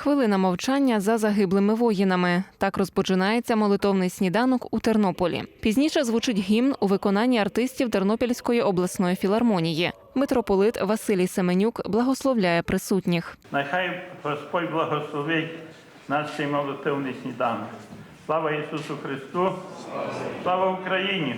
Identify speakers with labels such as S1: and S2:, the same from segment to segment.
S1: Хвилина мовчання за загиблими воїнами. Так розпочинається молитовний сніданок у Тернополі. Пізніше звучить гімн у виконанні артистів Тернопільської обласної філармонії. Митрополит Василій Семенюк благословляє присутніх.
S2: Нехай Господь благословить наш цей молитовний сніданок. Слава Ісусу Христу! Слава Україні!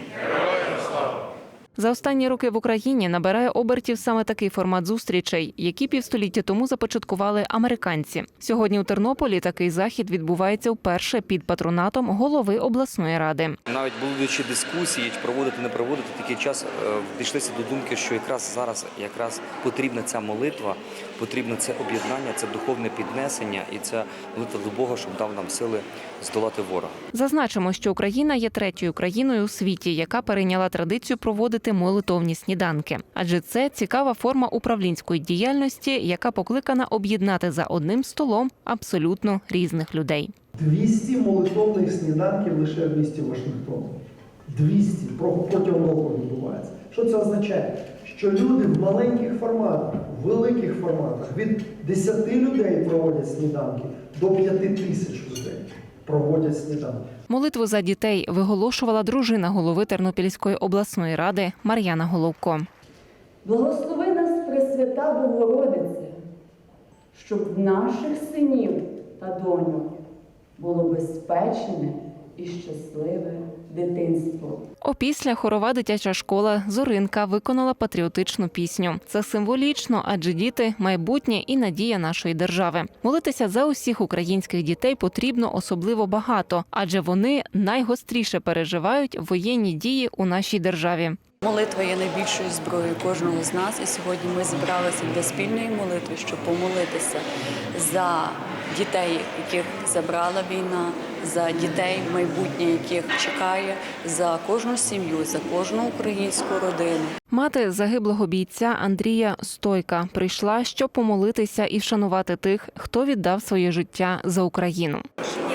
S1: За останні роки в Україні набирає обертів саме такий формат зустрічей, які півстоліття тому започаткували американці. Сьогодні у Тернополі такий захід відбувається вперше під патронатом голови обласної ради.
S3: Навіть будучи дискусії, проводити, не проводити такий час, е, дійшлися до думки, що якраз зараз якраз потрібна ця молитва, потрібне це об'єднання, це духовне піднесення і це молитва до Бога, щоб дав нам сили здолати ворога.
S1: Зазначимо, що Україна є третьою країною у світі, яка перейняла традицію проводити молитовні сніданки. Адже це цікава форма управлінської діяльності, яка покликана об'єднати за одним столом абсолютно різних людей.
S4: 200 молитовних сніданків лише в місті Вашингтон. 200 про- протягом року відбувається. Що це означає? Що люди в маленьких форматах, в великих форматах від 10 людей проводять сніданки до 5 тисяч людей проводять сніданки.
S1: Молитву за дітей виголошувала дружина голови Тернопільської обласної ради Мар'яна Головко.
S5: Благослови нас, Пресвята Богородице, щоб в наших синів та доньок було безпечне і щасливе дитинство.
S1: Опісля хорова дитяча школа Зоринка виконала патріотичну пісню. Це символічно, адже діти майбутнє і надія нашої держави. Молитися за усіх українських дітей потрібно особливо багато, адже вони найгостріше переживають воєнні дії у нашій державі.
S6: Молитва є найбільшою зброєю кожного з нас, і сьогодні ми зібралися для спільної молитви, щоб помолитися за дітей, яких забрала війна, за дітей, майбутнє яких чекає, за кожну сім'ю, за кожну українську родину.
S1: Мати загиблого бійця Андрія Стойка прийшла, щоб помолитися і вшанувати тих, хто віддав своє життя за Україну.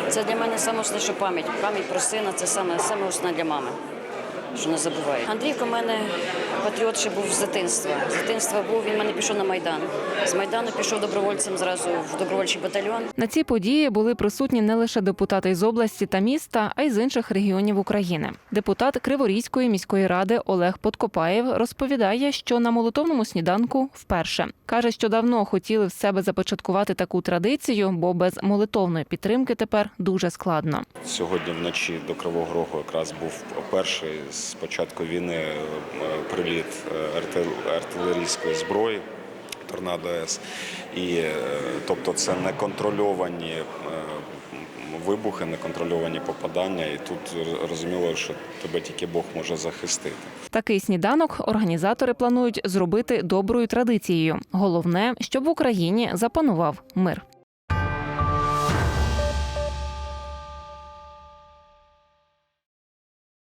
S7: Це для мене саме основне, що пам'ять. Пам'ять про сина це саме, саме основне для мами, що не забуває. Андрійко в мене патріот ще був з дитинства. З дитинства був, він в мене пішов на Майдан. З Майдану пішов добровольцем зразу в добровольчий батальйон.
S1: На цій події були присутні не лише депутати з області та міста, а й з інших регіонів України. Депутат Криворізької міської ради Олег Подкопаєв розповідає, що на молитовному сніданку вперше каже, що давно хотіли в себе започаткувати таку традицію, бо без молитовної підтримки тепер дуже складно.
S8: Сьогодні вночі до Кривого Рогу якраз був перший з початку війни е, приліт е, артилерійської зброї Торнадо С. І е, тобто це неконтрольовані вибухи, неконтрольовані попадання. І тут розуміло, що тебе тільки Бог може захистити.
S1: Такий сніданок організатори планують зробити доброю традицією. Головне, щоб в Україні запанував мир.